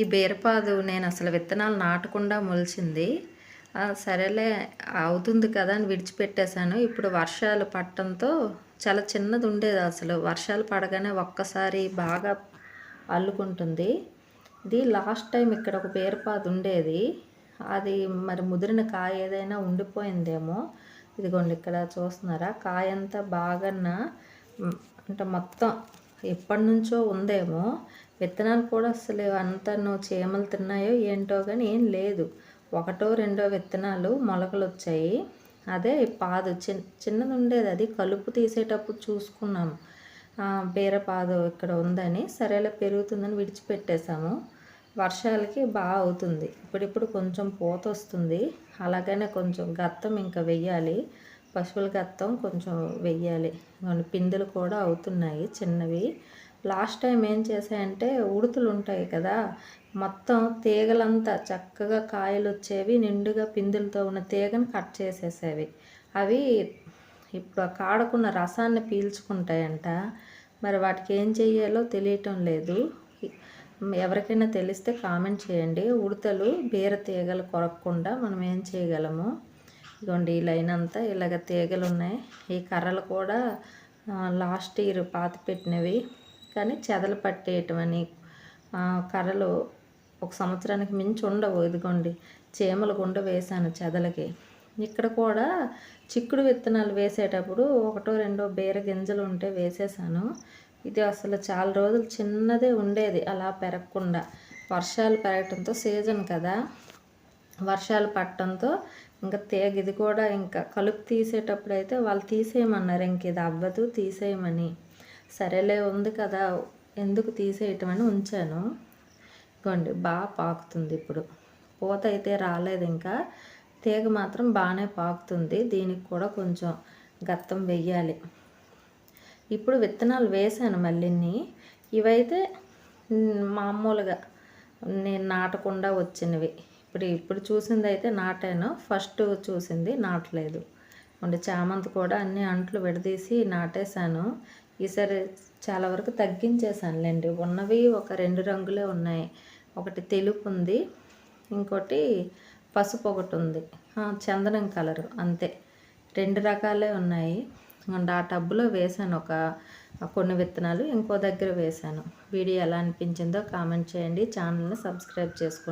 ఈ బీరపాదు నేను అసలు విత్తనాలు నాటకుండా మొలిచింది. సరేలే అవుతుంది కదా అని విడిచిపెట్టేశాను. ఇప్పుడు వర్షాలు పట్టడంతో చాలా చిన్నది ఉండేది అసలు. వర్షాలు పడగానే ఒక్కసారి బాగా అల్లుకుంటుంది. ఇది లాస్ట్ టైం ఇక్కడ ఒక బీరపాదు ఉండేది. అది మరి ముదిరిన కాయ ఏదైనా ఉండిపోయిందేమో. ఇదిగోండి ఇక్కడ చూస్తున్నారా? కాయ అంతా బాగా అంటే మొత్తం ఎప్పటి నుంచో ఉందేమో. విత్తనాలు కూడా అసలు అంతను చీమలు తిన్నాయో ఏంటో కానీ ఏం లేదు. ఒకటో రెండో విత్తనాలు మొలకలు వచ్చాయి అదే పాదు చిన్న చిన్నది ఉండేది అది. కలుపు తీసేటప్పుడు చూసుకున్నాము బీర పాదు ఇక్కడ ఉందని. సరేలా పెరుగుతుందని విడిచిపెట్టేశాము. వర్షాలకి బాగా అవుతుంది. ఇప్పుడిప్పుడు కొంచెం పూత వస్తుంది. అలాగనే కొంచెం గత్తం ఇంకా వెయ్యాలి. పశువుల గత్తం కొంచెం వెయ్యాలి. పిందులు కూడా అవుతున్నాయి చిన్నవి. లాస్ట్ టైం ఏం చేశాయంటే ఉడుతులు ఉంటాయి కదా మొత్తం తీగలంతా చక్కగా కాయలు వచ్చేవి నిండుగా పిందులతో ఉన్న తీగను కట్ చేసేసేవి. అవి ఇప్పుడు ఆ కాడకున్న రసాన్ని పీల్చుకుంటాయంట. మరి వాటికి ఏం చెయ్యాలో తెలియటం లేదు. ఎవరికైనా తెలిస్తే కామెంట్ చేయండి. ఉడతలు బీర తీగలు కొరకకుండా మనం ఏం చేయగలము? ఇదిగోండి ఈ లైన్ అంతా ఇలాగ తీగలు ఉన్నాయి ఈ కర్రలు కూడా లాస్ట్ ఇయర్ పాతి పెట్టినవి కానీ చెదలు పట్టేయటమని కర్రలు ఒక సంవత్సరానికి మించి ఉండవు. ఇదిగోండి చీమలు గుండ వేశాను చెదలకి. ఇక్కడ కూడా చిక్కుడు విత్తనాలు వేసేటప్పుడు ఒకటో రెండో బీర గింజలు ఉంటే వేసేసాను ఇది అసలు చాలా రోజులు చిన్నదే ఉండేది అలా పెరగకుండా. వర్షాలు పెరగటంతో సీజన్ కదా. వర్షాలు పట్టడంతో ఇంకా తేగ ఇది కూడా ఇంకా కలుపు తీసేటప్పుడు అయితే వాళ్ళు తీసేయమన్నారు ఇంక ఇది అవ్వదు తీసేయమని. సరేలే ఉంది కదా ఎందుకు తీసేయటం అని ఉంచాను. ఇగోండి బాగా పాకుతుంది ఇప్పుడు. పూత అయితే రాలేదు ఇంకా. తీగ మాత్రం బాగానే పాకుతుంది. దీనికి కూడా కొంచెం గత్తం వెయ్యాలి. ఇప్పుడు విత్తనాలు వేసాను మళ్ళీని ఇవైతే మామూలుగా నేను నాటకుండా వచ్చినవి. ఇప్పుడు ఇప్పుడు చూసింది అయితే నాటాను. ఫస్ట్ చూసింది నాటలేదు. ఉండి చామంతి కూడా అన్ని అంట్లు విడదీసి నాటేశాను. ఈసారి చాలా వరకు తగ్గించేసానులేండి ఉన్నవి ఒక రెండు రంగులే ఉన్నాయి. ఒకటి తెలుపు ఉంది ఇంకోటి పసుపు ఒకటి ఉంది. చందనం కలరు అంతే. రెండు రకాలే ఉన్నాయి. అండ్ ఆ టబ్బులో వేసాను ఒక కొన్ని విత్తనాలు ఇంకో దగ్గర వేసాను వీడియో ఎలా అనిపించిందో కామెంట్ చేయండి. ఛానల్ని సబ్స్క్రైబ్ చేసుకోండి.